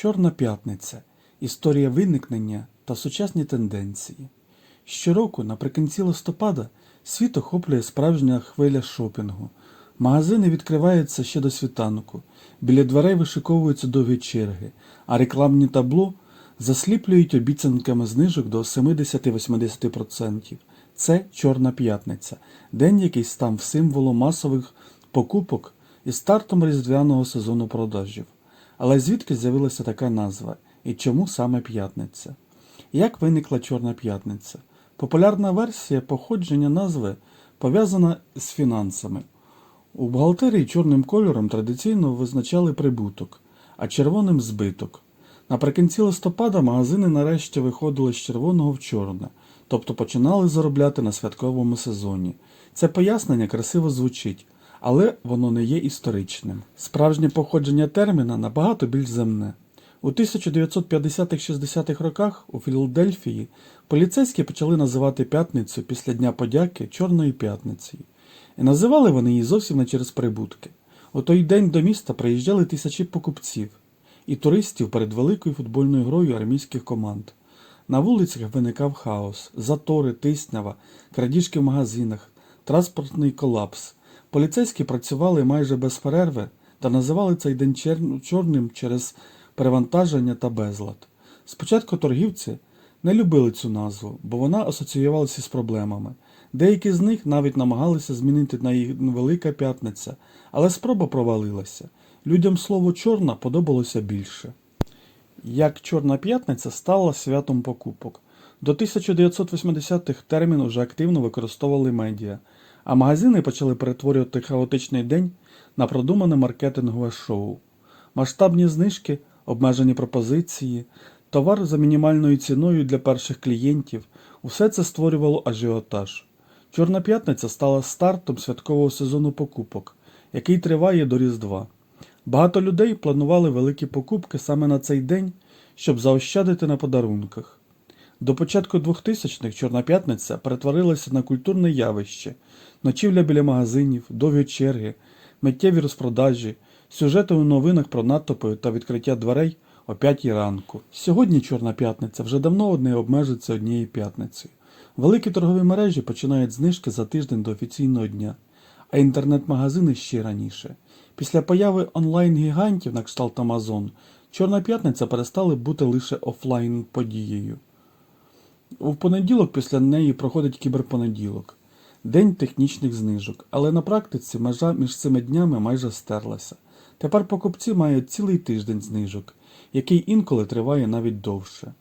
Чорна п'ятниця. Історія виникнення та сучасні тенденції. Щороку, наприкінці листопада, світ охоплює справжня хвиля шопінгу. Магазини відкриваються ще до світанку, біля дверей вишиковуються довгі черги, а рекламні табло засліплюють обіцянками знижок до 70-80%. Це Чорна п'ятниця, день, який став символом масових покупок і стартом різдвяного сезону продажів. Але звідки з'явилася така назва і чому саме п'ятниця? Як виникла Чорна п'ятниця? Популярна версія походження назви пов'язана з фінансами. У бухгалтерії чорним кольором традиційно визначали прибуток, а червоним збиток. Наприкінці листопада магазини нарешті виходили з червоного в чорне, тобто починали заробляти на святковому сезоні. Це пояснення красиво звучить, але воно не є історичним. Справжнє походження терміна набагато більш земне. У 1950-60-х роках у Філадельфії поліцейські почали називати п'ятницю після Дня подяки Чорною п'ятницею. І називали вони її зовсім не через прибутки. У той день до міста приїжджали тисячі покупців і туристів перед великою футбольною грою армійських команд. На вулицях виникав хаос, затори, тиснява, крадіжки в магазинах, транспортний колапс. Поліцейські працювали майже без перерви та називали цей день чорним через перевантаження та безлад. Спочатку торгівці не любили цю назву, бо вона асоціювалася з проблемами. Деякі з них навіть намагалися змінити на їх Велика П'ятниця, але спроба провалилася. Людям слово чорна подобалося більше. Як Чорна п'ятниця стала святом покупок. До 1980-х термін уже активно використовували медіа, а магазини почали перетворювати хаотичний день на продумане маркетингове шоу. Масштабні знижки, обмежені пропозиції, товар за мінімальною ціною для перших клієнтів усе це створювало ажіотаж. Чорна п'ятниця стала стартом святкового сезону покупок, який триває до Різдва. Багато людей планували великі покупки саме на цей день, щоб заощадити на подарунках. До початку 2000-х Чорна п'ятниця перетворилася на культурне явище, ночівля біля магазинів, довгі черги, миттєві розпродажі, сюжети у новинах про натовпи та відкриття дверей о 5 ранку. Сьогодні Чорна п'ятниця вже давно не обмежиться однією п'ятницею. Великі торгові мережі починають знижки за тиждень до офіційного дня, а інтернет-магазини ще раніше. Після появи онлайн-гігантів на кшталт Amazon, Чорна п'ятниця перестала бути лише офлайн подією. У понеділок після неї проходить кіберпонеділок, день технічних знижок, але на практиці межа між цими днями майже стерлася. Тепер покупці мають цілий тиждень знижок, який інколи триває навіть довше.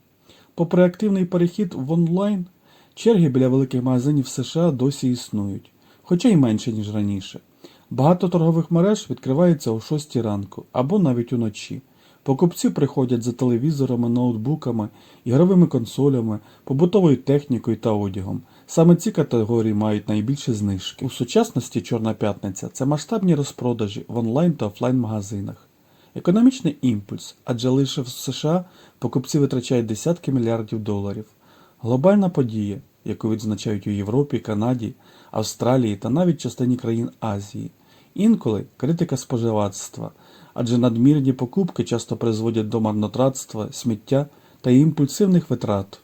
Попри активний перехід в онлайн, черги біля великих магазинів США досі існують, хоча й менше, ніж раніше. Багато торгових мереж відкриваються о 6 ранку або навіть уночі. Покупці приходять за телевізорами, ноутбуками, ігровими консолями, побутовою технікою та одягом. Саме ці категорії мають найбільші знижки. У сучасності Чорна п'ятниця це масштабні розпродажі в онлайн та офлайн магазинах. Економічний імпульс, адже лише в США покупці витрачають десятки мільярдів доларів. Глобальна подія, яку відзначають у Європі, Канаді, Австралії та навіть частині країн Азії. Інколи критика споживацтва, адже надмірні покупки часто призводять до марнотратства, сміття та імпульсивних витрат.